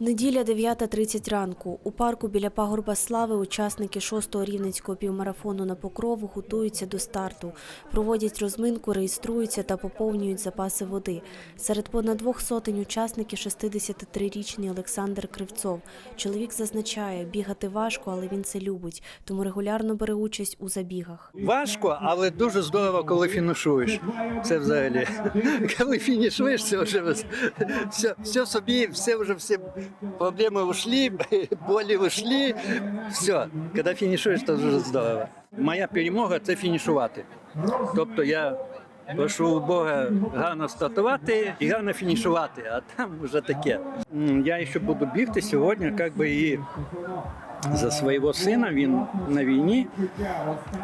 Неділя 9.30 ранку. У парку біля пагорба слави учасники шостого рівненського півмарафону на покрову готуються до старту, проводять розминку, реєструються та поповнюють запаси води. Серед понад двох сотень учасників 63-річний Олександр Кривцов. Чоловік зазначає, бігати важко, але він це любить, тому регулярно бере участь у забігах. Важко, але дуже здорово, коли фінішуєш. Це взагалі. Коли фінішуєш, це вже все, все собі, все вже всі проблеми ушли, болі ушли. Все, коли фінішуєш, це дуже здорово. Моя перемога це фінішувати. Тобто я прошу Бога гарно стартувати і гарно фінішувати, а там вже таке. Я ще буду бігти сьогодні, як би і за свого сина, він на війні.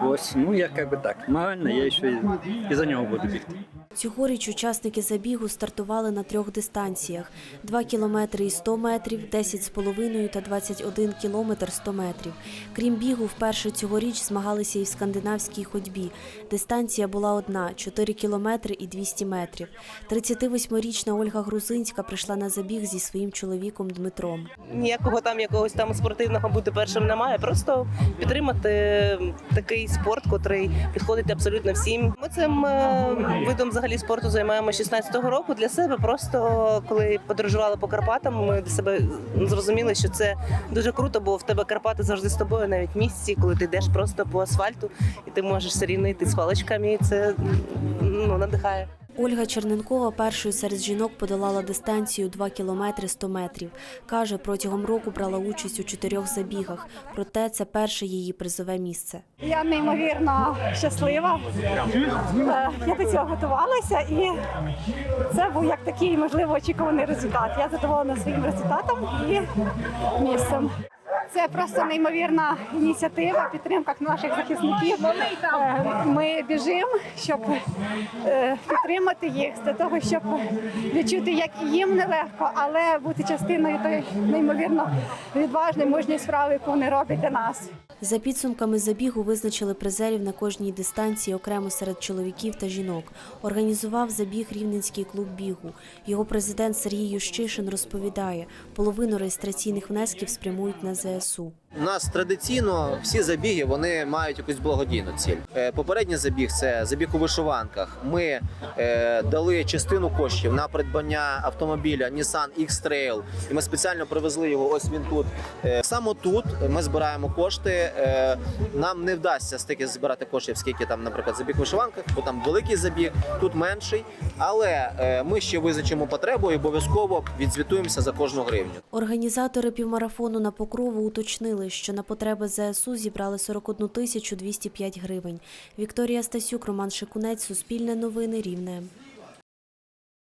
Ось, ну я як би так. Морально я ще і за нього буду бігти. Цьогоріч учасники забігу стартували на трьох дистанціях: 2 кілометри і 100 метрів, 10,5 та 21 кілометр 100 метрів. Крім бігу, вперше цьогоріч змагалися і в скандинавській ходьбі. Дистанція була одна – 4 кілометри і 200 метрів. 38-річна Ольга Грузинська прийшла на забіг зі своїм чоловіком Дмитром. ніякого там якогось там спортивного бути першим немає. Просто підтримати такий спорт, котрий підходить абсолютно всім. Ми цим е, видом взагалі спорту займаємося 16-го року для себе. Просто коли подорожували по Карпатам, ми для себе зрозуміли, що це дуже круто, бо в тебе Карпати завжди з тобою, навіть місці, коли ти йдеш просто по асфальту, і ти можеш все рівно з паличками. І це ну надихає. Ольга Черненкова першою серед жінок подолала дистанцію 2 кілометри 100 метрів. Каже, протягом року брала участь у чотирьох забігах, проте це перше її призове місце. Я неймовірно щаслива. Е, Я до цього готувалася, і це був як такий можливо очікуваний результат. Я задоволена своїм результатом і місцем. Це просто неймовірна ініціатива, підтримка наших захисників. Е, Ми біжимо, щоб е, підтримати їх для того, щоб відчути, як і їм нелегко, але бути частиною тої неймовірно відважної, мужньої справи, яку вони роблять для нас. За підсумками забігу визначили призерів на кожній дистанції окремо серед чоловіків та жінок. Організував забіг Рівненський клуб бігу. Його президент Сергій Ющишин розповідає, половину реєстраційних внесків спрямують на ЗСУ. У нас традиційно всі забіги вони мають якусь благодійну ціль. Е, Попередній забіг це забіг у вишиванках. Ми е, дали частину коштів на придбання автомобіля Nissan X-Trail, і ми спеціально привезли його. Ось він тут. Е, саме тут ми збираємо кошти. Нам не вдасться стільки збирати коштів, скільки там, наприклад, забіг у вишиванках, бо там великий забіг, тут менший. Але ми ще визначимо потребу і обов'язково відзвітуємося за кожну гривню. Організатори півмарафону на Покрову уточнили, що на потреби ЗСУ зібрали 41 тисячу 205 гривень. Вікторія Стасюк, Роман Шикунець, Суспільне новини, Рівне.